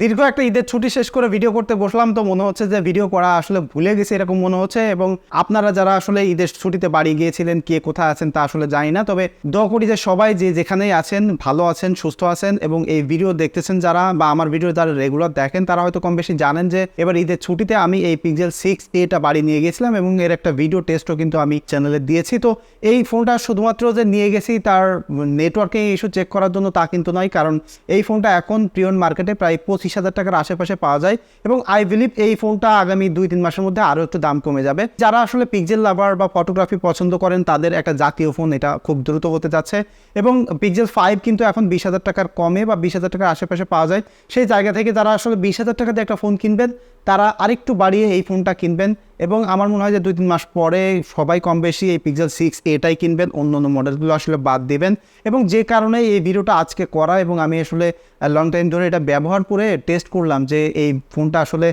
দীর্ঘ একটা ঈদের ছুটি শেষ করে ভিডিও করতে বসলাম তো মনে হচ্ছে যে ভিডিও করা আসলে ভুলে গেছি, এরকম মনে হচ্ছে এবং আপনারা যারা আসলে ঈদের ছুটিতে বাড়ি গিয়েছিলেন, কে কোথায় আছেন তা আসলে জানি না। তবে দোয়া করি যে সবাই যে যেখানেই আছেন, ভালো আছেন, সুস্থ আছেন এবং এই ভিডিও দেখতেছেন যারা বা আমার ভিডিও যারা রেগুলার দেখেন, তারা হয়তো কম বেশি জানেন যে এবার ঈদের ছুটিতে আমি এই পিক্সেল সিক্স এটা বাড়ি নিয়ে গেছিলাম এবং এর একটা ভিডিও টেস্টও কিন্তু আমি চ্যানেলে দিয়েছি। তো এই ফোনটা শুধুমাত্র যে নিয়ে গেছি তার নেটওয়ার্কিং ইস্যু চেক করার জন্য তা কিন্তু নয়, কারণ এই ফোনটা এখন প্রিয়ন মার্কেটে প্রায় পঁচিশ হাজার টাকার আশেপাশে পাওয়া যায় এবং আই বিলিভ এই ফোনটা আগামী দুই, তিন মাসের মধ্যে আরও একটু দাম কমে যাবে। যারা আসলে পিকজেল লাভার বা ফটোগ্রাফি পছন্দ করেন, তাদের একটা জাতীয় ফোন এটা খুব দ্রুত হতে যাচ্ছে এবং পিকজেল ফাইভ কিন্তু এখন বিশ হাজার টাকার কমে বা বিশ হাজার টাকার আশেপাশে পাওয়া যায়। সেই জায়গা থেকে যারা আসলে বিশ হাজার টাকা দিয়ে একটা ফোন কিনবেন তারা আরেকটু বাড়িয়ে এই ফোনটা কিনবেন এবং আমার মনে হয় যে দুই তিন মাস পরে সবাই কম বেশি এই পিক্সেল সিক্স এটাই কিনবেন, অন্য অন্য মডেলগুলো আসলে বাদ দেবেন। এবং যে কারণে এই ভিডিওটা আজকে করা এবং আমি আসলে লং টাইম ধরে এটা ব্যবহার করে টেস্ট করলাম যে এই ফোনটা আসলে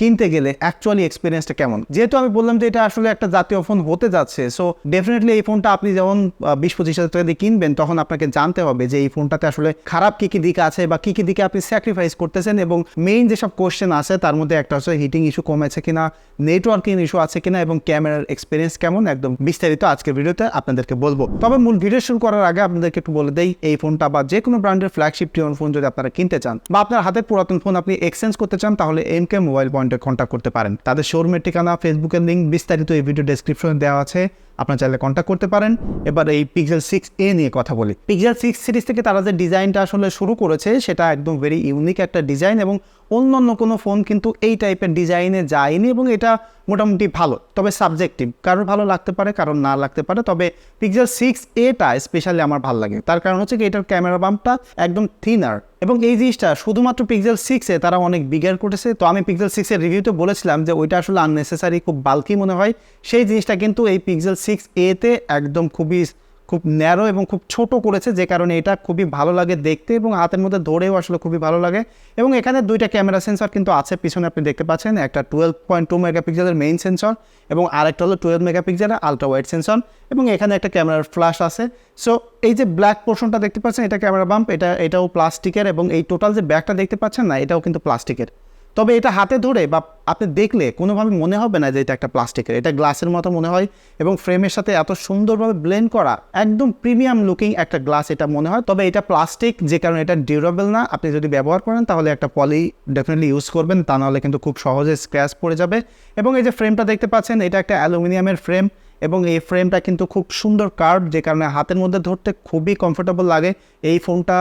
কিনতে গেলে অ্যাকচুয়ালি এক্সপিরিয়েন্সটা কেমন? যেহেতু আমি বললাম যে এটা আসলে একটা জাতীয় ফোন হতে যাচ্ছে সো ডেফিনেটলি এই ফোনটা আপনি যেমন বিশ পঁচিশ হাজার টাকা দিয়ে কিনবেন, তখন আপনাকে জানতে হবে যে এই ফোনটাতে আসলে খারাপ কী কী দিক আছে বা কী কী দিকে আপনি স্যাক্রিফাইস করতেছেন এবং মেইন যেসব কোশ্চেন আছে তার মধ্যে একটা হচ্ছে হিটিং ইস্যু কমেছে কিনা নেটওয়ার্কিং ইস্যু আছে কিনা এবং ক্যামেরার এক্সপিরিয়েন্স কেমন, একদম বিস্তারিত আজকের ভিডিওতে আপনাদেরকে বলব। তবে মূল ভিডিও শুরু করার আগে আপনাদেরকে একটু বলে দেই, এই ফোনটা বা যে কোনো ব্র্যান্ডের ফ্ল্যাগশিপ টিওন ফোন যদি আপনারা কিনতে চান বা আপনার হাতের পুরাতন ফোন আপনি এক্সচেঞ্জ করতে চান, তাহলে এম কে মোবাইল পয়েন্টে কন্ট্যাক্ট করতে পারেন। তাদের শোরুমের ঠিকানা ফেসবুকের লিঙ্ক বিস্তারিত এই ভিডিও ডেসক্রিপশনে দেওয়া আছে। আপনার চাইলে কন্ট্যাক্ট করতে পারেন। এবার এই পিক্সেল সিক্স এ নিয়ে কথা বলি। পিক্সেল সিক্স সিরিজ থেকে তারা যে ডিজাইনটা আসলে শুরু করেছে, সেটা একদম ভেরি ইউনিক একটা ডিজাইন এবং অন্য অন্য কোনো ফোন কিন্তু এই টাইপের ডিজাইনে যায়নি এবং এটা মোটামুটি ভালো। তবে সাবজেক্টিভ কারোর ভালো লাগতে পারে, কারোর না লাগতে পারে। তবে পিক্সেল সিক্স এটা স্পেশালি আমার ভালো লাগে। তার কারণ হচ্ছে কি, এটার ক্যামেরা বাম্পটা একদম থিনার এবং এই জিনিসটা শুধুমাত্র পিক্সেল সিক্সে তারা অনেক বিগার করেছে। তো আমি পিক্সেল সিক্সের রিভিউতে বলেছিলাম যে ওইটা আসলে আননেসেসারি খুব বালকি মনে হয়। সেই জিনিসটা কিন্তু এই পিক্সেল সিক্স এতে একদম খুবই খুব ন্যারো এবং খুব ছোট করেছে, যে কারণে এটা খুবই ভালো লাগে দেখতে এবং হাতের মধ্যে ধরেও আসলে খুবই ভালো লাগে। এবং এখানে দুইটা ক্যামেরা সেন্সর কিন্তু আছে, পিছনে আপনি দেখতে পাচ্ছেন, একটা টুয়েলভ পয়েন্ট টু মেগাপিক্সেলের মেইন সেন্সর এবং আরেকটা হলো টুয়েলভ মেগাপিক্সেলের আলট্রা ওয়াইড সেন্সর এবং এখানে একটা ক্যামেরার ফ্ল্যাশ আছে। সো এই যে ব্ল্যাক পোর্শনটা দেখতে পাচ্ছেন, এটা ক্যামেরা বাম্প এটা, এটাও প্লাস্টিকের এবং এই টোটাল যে ব্যাগটা দেখতে পাচ্ছেন না, এটাও কিন্তু প্লাস্টিকের তবে এটা হাতে ধরে বা আপনি দেখলে কোনোভাবে মনে হবে না যে এটা একটা প্লাস্টিকের। এটা গ্লাসের মতো মনে হয় এবং ফ্রেমের সাথে এত সুন্দরভাবে ব্লেন্ড করা, একদম প্রিমিয়াম লুকিং একটা গ্লাস এটা মনে হয়। তবে এটা প্লাস্টিক যে কারণে এটা ডিউরেবল না। আপনি যদি ব্যবহার করেন, তাহলে একটা পলি ডেফিনেটলি ইউজ করবেন, তা নাহলে কিন্তু খুব সহজে স্ক্র্যাচ পড়ে যাবে। এবং এই যে ফ্রেমটা দেখতে পাচ্ছেন, এটা একটা অ্যালুমিনিয়ামের ফ্রেম এবং এই ফ্রেমটা কিন্তু খুব সুন্দর কার্ভ যে কারণে হাতের মধ্যে ধরতে খুবই কমফোর্টেবল লাগে। এই ফোনটা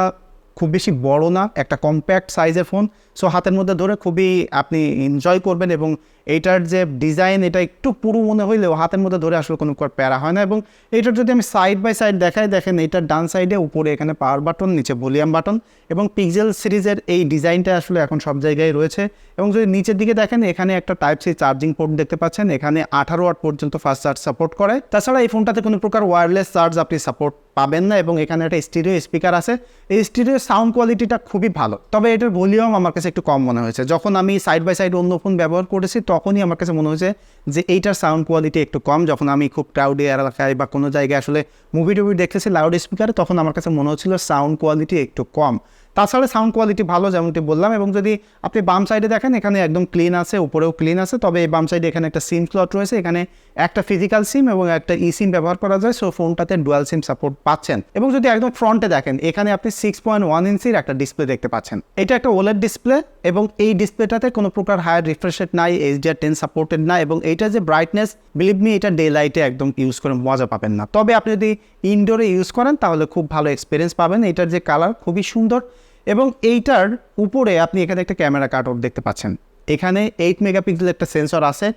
খুব বেশি বড় না, একটা কম্প্যাক্ট সাইজের ফোন সো হাতের মধ্যে ধরে খুবই আপনি এনজয় করবেন এবং এইটার যে ডিজাইন এটা একটু পুরো মনে হইলেও হাতের মধ্যে ধরে আসলে কোনো প্যারা হয় না এবং এইটার যদি আমি সাইড বাই সাইড দেখাই, দেখেন এইটার ডান সাইডে উপরে এখানে পাওয়ার বাটন নিচে ভলিউম বাটন এবং পিক্সেল সিরিজের এই ডিজাইনটা আসলে এখন সব জায়গায় রয়েছে এবং যদি নিচের দিকে দেখেন, এখানে একটা টাইপ সি চার্জিং পোর্ট দেখতে পাচ্ছেন, এখানে আঠারো ওয়াট পর্যন্ত ফাস্ট চার্জ সাপোর্ট করে। তাছাড়া এই ফোনটাতে কোনো প্রকার ওয়্যারলেস চার্জ আপনি সাপোর্ট পাবেন না এবং এখানে একটা স্টিরিও স্পিকার আছে। এই স্টিরিও সাউন্ড কোয়ালিটিটা খুবই ভালো। তবে এটার ভলিউম আমার কাছে একটু কম মনে হয়েছে। যখন আমি সাইড বাই সাইড অন্য ফোন ব্যবহার করেছি, তখনই আমার কাছে মনে হয়েছে যে এইটার সাউন্ড কোয়ালিটি একটু কম। যখন আমি খুব ক্রাউডি এলাকায় বা কোনো জায়গায় আসলে মুভি টুভি দেখেছি লাউড স্পিকারে, তখন আমার কাছে মনে হচ্ছিল সাউন্ড কোয়ালিটি একটু কম। তাছাড়া সাউন্ড কোয়ালিটি ভালো যেমনটি বললাম এবং যদি আপনি বাম সাইডে দেখেন, এখানে একদম ক্লিন আছে, উপরেও ক্লিন আছে, তবে এই বাম সাইডে এখানে একটা সিম স্লট রয়েছে। এখানে একটা ফিজিক্যাল সিম এবং একটা ই সিম ব্যবহার করা যায় সো ফোনটাতে ডুয়াল সিম সাপোর্ট পাচ্ছেন। এবং যদি একদম ফ্রন্টে দেখেন, এখানে আপনি সিক্স পয়েন্ট ওয়ান ইঞ্চির একটা ডিসপ্লে দেখতে পাচ্ছেন। এটা একটা ওলেট ডিসপ্লে এবং এই ডিসপ্লেটাতে কোনো প্রকার হায়ার রিফ্রেশ রেট নাই এইচডিআর টেন সাপোর্টেড না এবং এইটা যে ব্রাইটনেস বিলিভ মি এটা ডে লাইটে একদম ইউজ করে মজা পাবেন না। তবে আপনি যদি ইনডোরে ইউজ করেন, তাহলে খুব ভালো এক্সপিরিয়েন্স পাবেন। এটার যে কালার খুবই সুন্দর এবং এইটার উপরে আপনি এখানে একটা ক্যামেরা কাট অফ দেখতে পাচ্ছেন। এখানে এইট মেগাপিক্সেল একটা সেন্সর আছে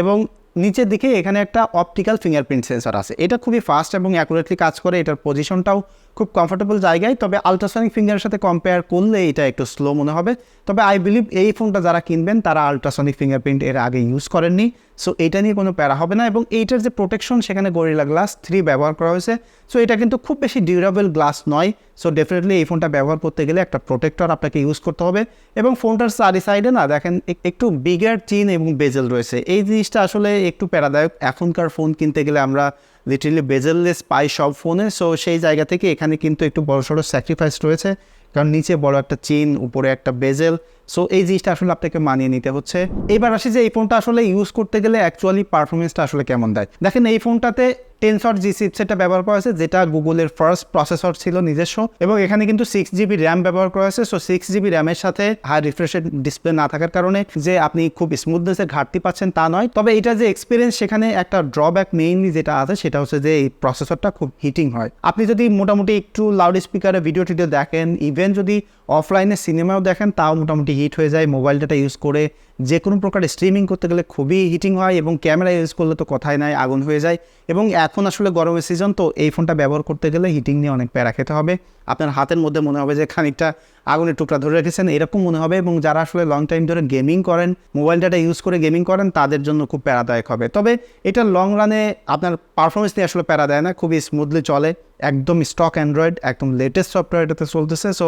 এবং নিচের দিকে এখানে একটা অপটিক্যাল ফিঙ্গারপ্রিন্ট সেন্সর আছে। এটা খুবই ফাস্ট এবং অ্যাকুরেটলি কাজ করে, এটার পজিশনটাও খুব কমফোর্টেবল জায়গায়, তবে আলট্রাসনিক ফিঙ্গারের সাথে কম্পেয়ার করলে এটা একটু স্লো মনে হবে। তবে আই বিলিভ এই ফোনটা যারা কিনবেন, তারা আলট্রাসনিক ফিঙ্গারপ্রিন্ট এর আগে ইউজ করেননি। সো এটা নিয়ে কোনো প্যারা হবে না এবং এইটার যে প্রোটেকশন সেখানে গরিলা গ্লাস থ্রি ব্যবহার করা হয়েছে। সো এটা কিন্তু খুব বেশি ডিউরেবল গ্লাস নয়। সো ডেফিনেটলি এই ফোনটা ব্যবহার করতে গেলে একটা প্রোটেক্টর আপনাকে ইউজ করতে হবে এবং ফোনটার চারি সাইডে না, দেখেন একটু বিগার চিন এবং বেজেল রয়েছে। এই জিনিসটা আসলে একটু প্যারাদায়ক। এখনকার ফোন কিনতে গেলে আমরা লিটারেলি বেজেললেস পাই সব ফোনে সো সেই জায়গা থেকে এখানে কিন্তু একটু বড় সড়ো স্যাক্রিফাইস রয়েছে। কারণ নিচে বড় একটা চেন উপরে একটা বেজেল সো এই জিনিসটা আসলে আপনাকে মানিয়ে নিতে হচ্ছে। এবার আসি যে এই ফোনটা আসলে ইউজ করতে গেলে অ্যাকচুয়ালি পারফরমেন্সটা আসলে কেমন দেয়। দেখেন এই ফোনটাতে টেনসর জি চিপসেটটা ব্যবহার করা হয়েছে, যেটা গুগলের ফার্স্ট প্রসেসর ছিল নিজস্ব, এবং এখানে কিন্তু সিক্স জিবি র্যাম ব্যবহার করা হয়েছে। সো সিক্স জিবি র্যামের সাথে হাই রিফ্রেশের ডিসপ্লে না থাকার কারণে যে আপনি খুব স্মুথনেসের ঘাটতি পাচ্ছেন তা নয়। তবে এটা যে এক্সপিরিয়েন্স সেখানে একটা ড্রব্যাক মেইনলি যেটা আছে, সেটা হচ্ছে যে এই প্রসেসরটা খুব হিটিং হয়। আপনি যদি মোটামুটি একটু লাউড স্পিকারে ভিডিও টিডিও দেখেন ইভেন যদি অফলাইনে সিনেমাও দেখেন, তাও মোটামুটি হিট হয়ে যায়। মোবাইল ডাটা ইউজ করে যে কোনো প্রকার স্ট্রিমিং করতে গেলে খুবই হিটিং হয় এবং ক্যামেরা ইউজ করলে তো কথাই নাই, আগুন হয়ে যায়। এবং এখন আসলে গরমের সিজন তো এই ফোনটা ব্যবহার করতে গেলে হিটিং নিয়ে অনেক প্যারা খেতে হবে। আপনার হাতের মধ্যে মনে হবে যে খানিকটা আগুনের টুকরা ধরে রেখেছেন, এরকম মনে হবে এবং যারা আসলে লং টাইম ধরে গেমিং করেন মোবাইল ডাটা ইউজ করে গেমিং করেন, তাদের জন্য খুব প্যারাদায়ক হবে। তবে এটা লং রানে আপনার পারফরমেন্স নিয়ে আসলে প্যারা দেয় না, খুবই স্মুথলি চলে। একদম স্টক অ্যান্ড্রয়েড একদম লেটেস্ট সফটওয়্যার এটাতে চলতেছে। সো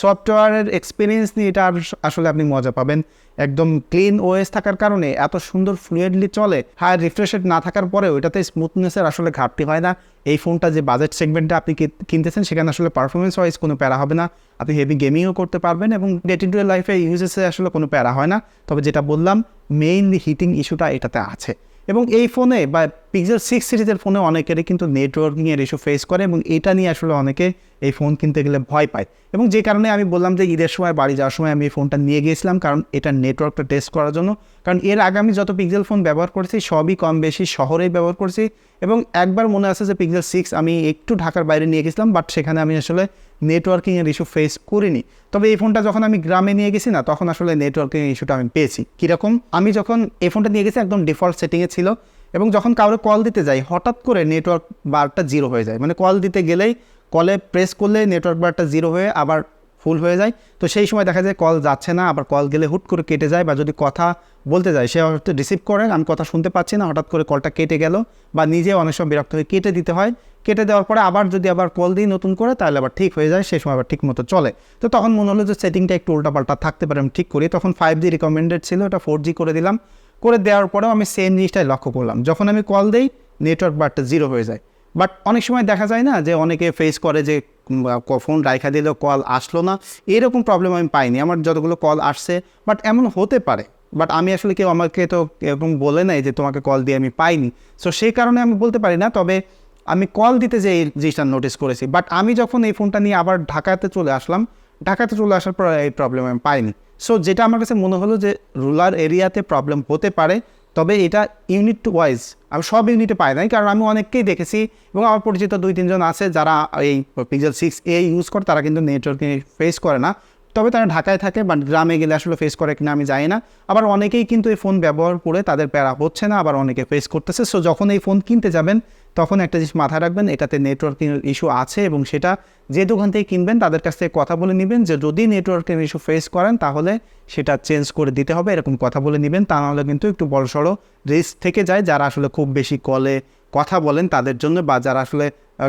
সফটওয়্যারের এক্সপিরিয়েন্স নিয়ে এটা আসলে আপনি মজা পাবেন। একদম ক্লিন ওএস থাকার কারণে এত সুন্দর ফ্লুয়েডলি চলে হাই রিফ্রেশেড না থাকার পরেও এটাতে স্মুথনেসের আসলে ঘাটতি হয় না। এই ফোনটা যে বাজেট সেগমেন্টটা আপনি কিনতেছেন, সেখানে আসলে পারফরমেন্স ওয়াইজ কোনো প্যারা হবে না। আপনি হেভি গেমিংও করতে পারবেন এবং ডে টু ডে লাইফে ইউজেসে আসলে কোনো প্যারা হয় না। তবে যেটা বললাম মেইনলি হিটিং ইস্যুটা এটাতে আছে। এবং এই ফোনে বা পিক্সেল সিক্স সিরিজের ফোনে অনেকেরই কিন্তু নেটওয়ার্কিংয়ের ইস্যু ফেস করে এবং এটা নিয়ে আসলে অনেকে এই ফোন কিনতে গেলে ভয় পায়। এবং যে কারণে আমি বললাম যে ঈদের সময়, বাড়ি যাওয়ার সময় আমি এই ফোনটা নিয়ে গিয়েছিলাম কারণ এটা নেটওয়ার্কটা টেস্ট করার জন্য। কারণ এর আগে আমি যত পিক্সেল ফোন ব্যবহার করেছি, সবই কম বেশি শহরেই ব্যবহার করেছি এবং একবার মনে আছে যে পিক্সেল সিক্স আমি একটু ঢাকার বাইরে নিয়ে গেছিলাম বাট সেখানে আমি আসলে নেটওয়ার্কিংয়ের ইস্যু ফেস করিনি। তবে এই ফোনটা যখন আমি গ্রামে নিয়ে গেছি না, তখন আসলে নেটওয়ার্কিং ইস্যুটা আমি পেয়েছি। কীরকম? আমি যখন এই ফোনটা নিয়ে গেছি, একদম ডিফল্ট সেটিংয়ে ছিল। এবং যখন কাউরে কল দিতে যাই, হঠাৎ করে নেটওয়ার্ক বারটা জিরো হয়ে যায়। মানে কল দিতে গেলেই কলে প্রেস করলে নেটওয়ার্ক বারটা জিরো হয়ে আবার ফুল হয়ে যায়। তো সেই সময় দেখা যায় কল যাচ্ছে না, আবার কল গেলে হুট করে কেটে যায় বা যদি কথা বলতে যায়, সে হয়তো রিসিভ করে, আমি কথা শুনতে পাচ্ছি না, হঠাৎ করে কলটা কেটে গেল বা নিজে অনেক সময় বিরক্ত হয়ে কেটে দিতে হয়। কেটে দেওয়ার পরে আবার যদি আবার কল দিই নতুন করে, তাহলে আবার ঠিক হয়ে যায়, সেই সময় আবার ঠিক মতো চলে। তো তখন মনে হলো যে সেটিংটা একটু উল্টাপাল্টা থাকতে পারে, আমি ঠিক করি। তখন ফাইভ জি রিকমেন্ডেড ছিল ওটা ফোর জি করে দিলাম। করে দেওয়ার পরেও আমি সেম জিনিসটাই লক্ষ্য করলাম। যখন আমি কল দিই নেটওয়ার্ক বারটা জিরো হয়ে যায়। বাট অনেক সময় দেখা যায় না যে অনেকে ফেস করে যে ফোন রাইখা দিলেও কল আসলো না। এরকম প্রবলেম আমি পাইনি। আমার যতগুলো কল আসছে বাট এমন হতে পারে। বাট আমি আসলে কেউ আমাকে তো এরকম বলে নাই যে, তোমাকে কল দিয়ে আমি পাইনি। সো সেই কারণে আমি বলতে পারি না। তবে আমি কল দিতে যে এই জিনিসটা নোটিস করেছি। বাট আমি যখন এই ফোনটা নিয়ে আবার ঢাকাতে চলে আসলাম, ঢাকাতে চলে আসার পর এই প্রবলেম আমি পাইনি। সো যেটা আমার কাছে মনে হলো যে রুরাল এরিয়াতে প্রবলেম হতে পারে, তবে এটা ইউনিট ওয়াইজ আমি সব ইউনিটে পাই নাই, কারণ আমি অনেককেই দেখেছি এবং আমার পরিচিত দুই তিনজন আছে যারা এই পিক্সেল সিক্স এ ইউজ করে, তারা কিন্তু নেটওয়ার্কিং ফেস করে না। তবে তারা ঢাকায় থাকে বাট গ্রামে গেলে আসলে ফেস করে কিনা আমি জানি না। আবার অনেকেই কিন্তু এই ফোন ব্যবহার করে তাদের প্যারা হচ্ছে না, আবার অনেকে ফেস করতেছে। সো যখন এই ফোন কিনতে যাবেন, তখন একটা জিনিস মাথায় রাখবেন, এটাতে নেটওয়ার্কিং ইস্যু আছে এবং সেটা যে দোকান থেকে কিনবেন, তাদের কাছ থেকে কথা বলে নেবেন যে যদি নেটওয়ার্কের ইস্যু ফেস করেন, তাহলে সেটা চেঞ্জ করে দিতে হবে, এরকম কথা বলে নেবেন। তা নাহলে কিন্তু একটু বড়সড় রিস্ক থেকে যায় যারা আসলে খুব বেশি কলে কথা বলেন তাদের জন্য বা যারা আসলে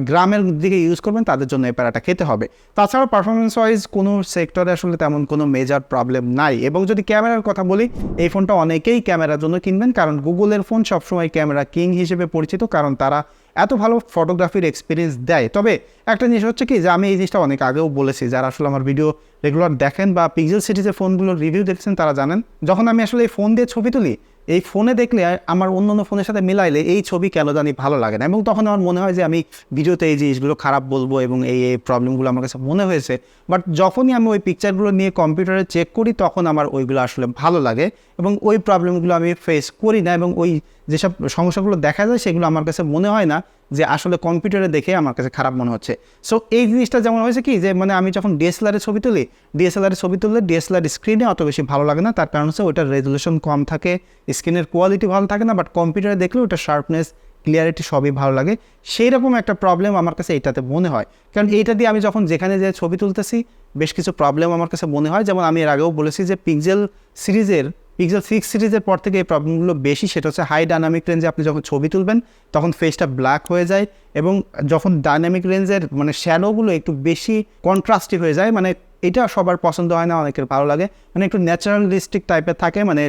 গ্রামের দিকে ইউজ করবেন, তাদের জন্য এই প্যারাটা খেতে হবে। তাছাড়া পারফরমেন্স ওয়াইজ কোনো সেক্টরে আসলে তেমন কোনো মেজার প্রবলেম নাই। এবং যদি ক্যামেরার কথা বলি, এই ফোনটা অনেকেই ক্যামেরার জন্য কিনবেন, কারণ গুগলের ফোন সবসময় ক্যামেরা কিং হিসেবে পরিচিত, কারণ তারা এত ভালো ফটোগ্রাফির এক্সপিরিয়েন্স দেয়। তবে একটা জিনিস হচ্ছে কি যে আমি এই জিনিসটা অনেক আগেও বলেছি, যারা আসলে আমার ভিডিও রেগুলার দেখেন বা পিক্সেল সিটিজের ফোনগুলোর রিভিউ দেখছেন তারা জানেন, যখন আমি আসলে এই ফোন দিয়ে ছবি তুলি এই ফোনে দেখলে আমার অন্য অন্য ফোনের সাথে মিলাইলে এই ছবি কেন জানি ভালো লাগে না। এবং তখন আমার মনে হয় যে আমি ভিডিওতে এই জিনিসগুলো খারাপ বলব এবং এই এই প্রবলেমগুলো আমার কাছে মনে হয়েছে। বাট যখনই আমি ওই পিকচারগুলো নিয়ে কম্পিউটারে চেক করি, তখন আমার ওইগুলো আসলে ভালো লাগে এবং ওই প্রবলেমগুলো আমি ফেস করি না এবং ওই যেসব সমস্যাগুলো দেখা যায়, সেগুলো আমার কাছে মনে হয় না যে আসলে কম্পিউটারে দেখে আমার কাছে খারাপ মনে হচ্ছে। সো এই জিনিসটা যেমন হয়েছে কি যে মানে আমি যখন ডিএসএলআরের ছবি তুলি ডিএসএলআরের ছবি তুললে ডিএসএলআর স্ক্রিনে অত বেশি ভালো লাগে না। তার কারণ হচ্ছে ওটার রেজলিউশন কম থাকে স্ক্রিনের কোয়ালিটি ভালো থাকে না বাট কম্পিউটারে দেখলে ওটা শার্পনেস ক্লিয়ারিটি সবই ভালো লাগে। সেই রকম একটা প্রবলেম আমার কাছে এইটাতে মনে হয়। কারণ এইটা দিয়ে আমি যখন যেখানে যে ছবি তুলতেছি, বেশ কিছু প্রবলেম আমার কাছে মনে হয়। যেমন আমি এর আগেও বলেছি যে পিক্সেল সিরিজের পিক্সেল সিক্স সিরিজের পর থেকে এই প্রবলেমগুলো বেশি। সেটা হচ্ছে হাই ডাইনামিক রেঞ্জে আপনি যখন ছবি তুলবেন, তখন ফেসটা ব্ল্যাক হয়ে যায় এবং যখন ডাইনামিক রেঞ্জের মানে শ্যাডোগুলো একটু বেশি কন্ট্রাস্টি হয়ে যায় মানে এটা সবার পছন্দ হয় না, অনেকের ভালো লাগে। মানে একটু ন্যাচারালিস্টিক টাইপের থাকে মানে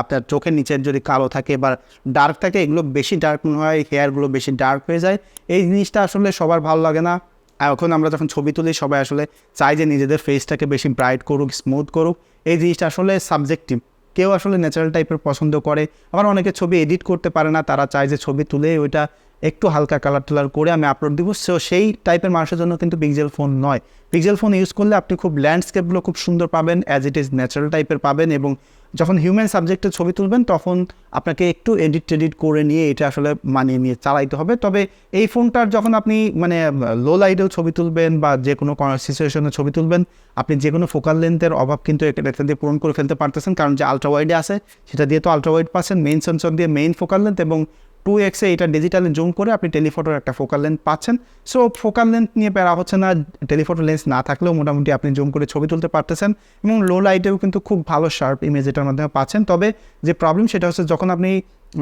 আপনার চোখের নিচের যদি কালো থাকে বা ডার্ক থাকে, এগুলো বেশি ডার্ক মনে হয় হেয়ারগুলো বেশি ডার্ক হয়ে যায়। এই জিনিসটা আসলে সবার ভালো লাগে না। এখন আমরা যখন ছবি তুলি, সবাই আসলে চাই যে নিজেদের ফেসটাকে বেশি ব্রাইট করুক স্মুথ করুক। এই জিনিসটা আসলে সাবজেক্টিভ কেউ আসলে ন্যাচারাল টাইপের পছন্দ করে। আবার অনেকে ছবি এডিট করতে পারে না, তারা চায় যে ছবি তুলে ওইটা একটু হালকা কালার টালার করে আমি আপলোড দিব। সো সেই টাইপের মানুষের জন্য কিন্তু পিক্সেল ফোন নয়। পিক্সেল ফোন ইউজ করলে আপনি খুব ল্যান্ডস্কেপগুলো খুব সুন্দর পাবেন অ্যাজ ইট ইজ ন্যাচারাল টাইপের পাবেন এবং যখন হিউম্যান সাবজেক্টের ছবি তুলবেন, তখন আপনাকে একটু এডিট টেডিট করে নিয়ে এটা আসলে মানিয়ে নিয়ে চালাইতে হবে। তবে এই ফোনটার যখন আপনি মানে লো লাইটেও ছবি তুলবেন বা যে কোনো সিচুয়েশনে ছবি তুলবেন, আপনি যে কোনো ফোকাল লেন্থের অভাব কিন্তু এটা দিয়ে পূরণ করে ফেলতে পারতেছেন। কারণ যে আলট্রা ওয়াইডে আছে, সেটা দিয়ে তো আলট্রা ওয়াইড পাচ্ছেন মেইন সেন্সর দিয়ে মেইন ফোকাল লেন্থ এবং টু এক্সে এটা ডিজিটালি জুম করে আপনি টেলিফোটোর একটা ফোকাল লেন্থ পাচ্ছেন। সো ফোকাল লেন্থ নিয়ে প্যারা হচ্ছে না টেলিফোটো লেন্স না থাকলেও মোটামুটি আপনি জুম করে ছবি তুলতে পারতেছেন এবং লো লাইটেও কিন্তু খুব ভালো শার্প ইমেজ এটার মাধ্যমে পাচ্ছেন। তবে যে প্রবলেম সেটা হচ্ছে যখন আপনি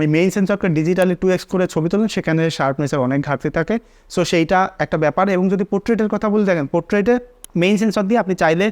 ওই মেইন সেন্সরকে ডিজিটালি টু এক্স করে ছবি তোলেন, সেখানে শার্পনেসের অনেক ঘাটতি থাকে। সো সেইটা একটা ব্যাপার এবং যদি পোর্ট্রেটের কথা বলে দেখেন পোর্ট্রেটে মেইন সেন্সর দিয়ে আপনি চাইলে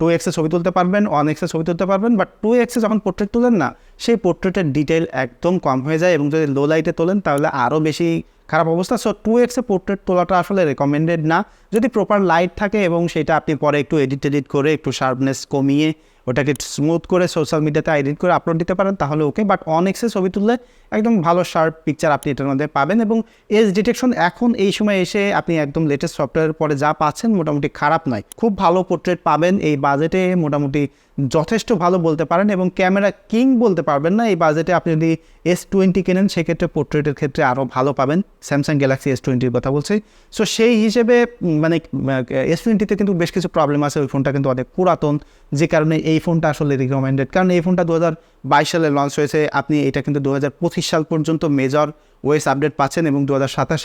টু এক্সে ছবি তুলতে পারবেন ওয়ান এক্সে ছবি তুলতে পারবেন বাট টু এক্সে যখন পোর্ট্রেট তোলেন না, সেই পোর্ট্রেটের ডিটেল একদম কম হয়ে যায় এবং যদি লো লাইটে তোলেন, তাহলে আরও বেশি খারাপ অবস্থা। সো টু এক্সে পোর্ট্রেট তোলাটা আসলে রেকমেন্ডেড না। যদি প্রপার লাইট থাকে এবং সেটা আপনি পরে একটু এডিট এডিট করে একটু শার্পনেস কমিয়ে ওটাকে স্মুথ করে সোশ্যাল মিডিয়াতে এডিট করে আপলোড দিতে পারেন, তাহলে ওকে বাট অন এক্সে ছবি তুললে একদম ভালো শার্প পিকচার আপনি এটার মধ্যে পাবেন এবং এজ ডিটেকশন এখন এই সময় এসে আপনি একদম লেটেস্ট সফটওয়্যারের পরে যা পাচ্ছেন মোটামুটি খারাপ নয়। খুব ভালো পোর্ট্রেট পাবেন, এই বাজেটে মোটামুটি যথেষ্ট ভালো বলতে পারেন এবং ক্যামেরা কিং বলতে পারবেন না। এই বাজেটে আপনি যদি এস টোয়েন্টি কেনেন, সেক্ষেত্রে পোর্ট্রেটের ক্ষেত্রে আরও ভালো পাবেন। স্যামসাং গ্যালাক্সি এস টোয়েন্টির কথা বলছি। সো সেই হিসেবে মানে এস টোয়েন্টিতে কিন্তু বেশ কিছু প্রবলেম আছে। ওই ফোনটা কিন্তু অনেক পুরাতন। যে কারণে এই ফোনটা আসলে রিকমেন্ডেড কারণ এই ফোনটা দু হাজার বাইশ সালে লঞ্চ হয়েছে। আপনি এটা কিন্তু দু সাল পর্যন্ত মেজর ওয়েস আপডেট পাচ্ছেন এবং দু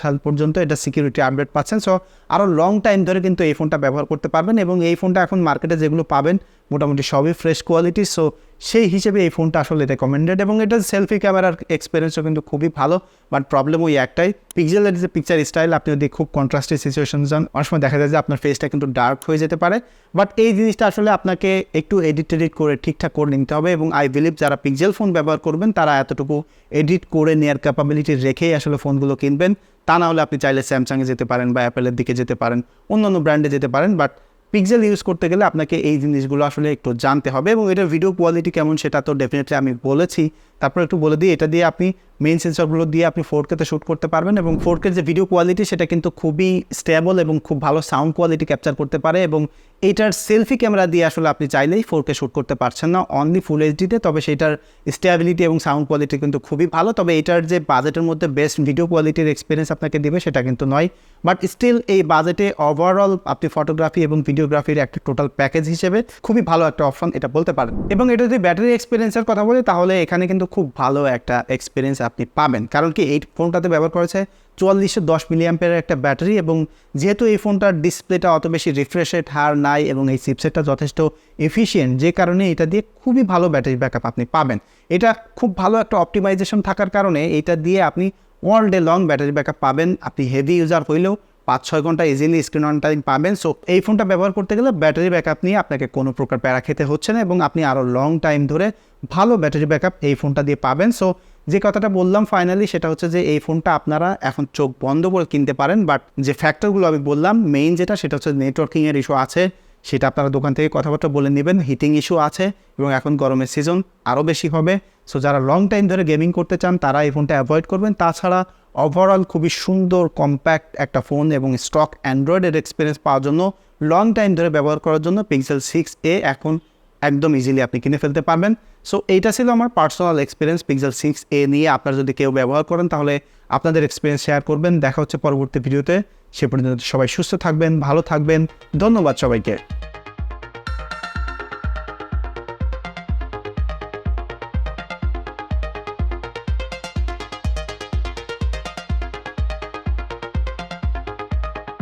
সাল পর্যন্ত এটা সিকিউরিটি আপডেট পাচ্ছেন। সো আরও লং টাইম ধরে কিন্তু এই ফোনটা ব্যবহার করতে পারবেন এবং এই ফোনটা এখন মার্কেটে যেগুলো পাবেন, মোটামুটি সবই ফ্রেশ কোয়ালিটি সো সেই হিসেবে এই ফোনটা আসলে রেকমেন্ডেড এবং এটা সেলফি ক্যামেরার এক্সপিরিয়েন্সও কিন্তু খুবই ভালো। বাট প্রবলেম ওই একটাই পিক্সেলের যে পিকচার স্টাইল আপনি যদি খুব কন্ট্রাস্টেড সিচুয়েশন যান, অনেক সময় দেখা যায় যে আপনার ফেসটা কিন্তু ডার্ক হয়ে যেতে পারে। বাট এই জিনিসটা আসলে আপনাকে একটু এডিট টেডিট করে ঠিকঠাক করে নিতে হবে এবং আই বিলিভ যারা পিক্সেল ফোন ব্যবহার করবেন, তারা এতটুকু এডিট করে নেওয়ার ক্যাপাবিলিটি রেখেই আসলে ফোনগুলো কিনবেন। তা না হলে আপনি চাইলে স্যামসাংয়ে যেতে পারেন বা অ্যাপেলের দিকে যেতে পারেন অন্য অন্য ব্র্যান্ডে যেতে পারেন। বাট পিক্সেল ইউজ করতে গেলে আপনাকে এই জিনিসগুলো আসলে একটু জানতে হবে এবং এটার ভিডিও কোয়ালিটি কেমন সেটা তো ডেফিনেটলি আমি বলেছি। তারপর একটু বলে দিই, এটা দিয়ে আপনি মেইন সেন্সরগুলো দিয়ে আপনি ফোর কেতে শ্যুট করতে পারবেন এবং ফোর কের যে ভিডিও কোয়ালিটি সেটা কিন্তু খুবই স্টেবল এবং খুব ভালো সাউন্ড কোয়ালিটি ক্যাপচার করতে পারে এবং এটার সেলফি ক্যামেরা দিয়ে আসলে আপনি চাইলেই ফোর কে শ্যুট করতে পারছেন না অনলি ফুল এইচডিতে তবে সেটার স্টেবিলিটি এবং সাউন্ড কোয়ালিটি কিন্তু খুবই ভালো। তবে এটার যে বাজেটের মধ্যে বেস্ট ভিডিও কোয়ালিটির এক্সপিরিয়েন্স আপনাকে দেবে সেটা কিন্তু নয় বাট স্টিল এই বাজেটে ওভারঅল আপনি ফটোগ্রাফি এবং ভিডিওগ্রাফির একটা টোটাল প্যাকেজ হিসেবে খুবই ভালো একটা অপশন এটা বলতে পারেন। এবং এটা যদি ব্যাটারি এক্সপিরিয়েন্সের কথা বলি, তাহলে এখানে কিন্তু খুব ভালো একটা এক্সপিরিয়েন্স আপনি পাবেন। কারণ কি এই ফোনটাতে ব্যবহার করেছে চুয়াল্লিশশো দশ মিলিয়াম্পের একটা ব্যাটারি এবং যেহেতু এই ফোনটার ডিসপ্লেটা অত বেশি রিফ্রেশেড হার নাই এবং এই চিপসেটটা যথেষ্ট এফিসিয়েন্ট যে কারণে এটা দিয়ে খুবই ভালো ব্যাটারি ব্যাকআপ আপনি পাবেন। এটা খুব ভালো একটা অপটিমাইজেশন থাকার কারণে এটা দিয়ে আপনি all day long battery backup পাবেন। আপনি হেভি ইউজার হইলেও পাঁচ ছয় ঘণ্টা ইজিলি স্ক্রিন অন টাইম পাবেন। সো এই ফোনটা ব্যবহার করতে গেলে ব্যাটারি ব্যাকআপ নিয়ে আপনাকে কোনো প্রকার প্যারা খেতে হচ্ছে না এবং আপনি আরও লং টাইম ধরে ভালো ব্যাটারি ব্যাকআপ এই ফোনটা দিয়ে পাবেন। সো যে কথাটা বললাম ফাইনালি সেটা হচ্ছে যে এই ফোনটা আপনারা এখন চোখ বন্ধ করে কিনতে পারেন। বাট যে ফ্যাক্টরগুলো আমি বললাম মেইন যেটা সেটা হচ্ছে নেটওয়ার্কিংয়ের ইস্যু আছে। সেটা আপনারা দোকান থেকে কথাবার্তা বলে নেবেন হিটিং ইস্যু আছে এবং এখন গরমের সিজন আরও বেশি হবে। সো যারা লং টাইম ধরে গেমিং করতে চান তারা এই ফোনটা অ্যাভয়েড করবেন। তাছাড়া ওভারঅল খুবই সুন্দর কম্প্যাক্ট একটা ফোন এবং স্টক অ্যান্ড্রয়েডের এক্সপিরিয়েন্স পাওয়ার জন্য লং টাইম ধরে ব্যবহার করার জন্য পিক্সেল সিক্স এ এখন একদম ইজিলি আপনি কিনে ফেলতে পারবেন। সো এইটা ছিল আমার personal experience Pixel six A নিয়ে। আপনারা যদি কেউ ব্যবহার করেন, তাহলে আপনাদের এক্সপিরিয়েন্স শেয়ার করবেন। দেখা হচ্ছে পরবর্তী ভিডিওতে সে পর্যন্ত সবাই সুস্থ থাকবেন, ভালো থাকবেন। ধন্যবাদ সবাইকে।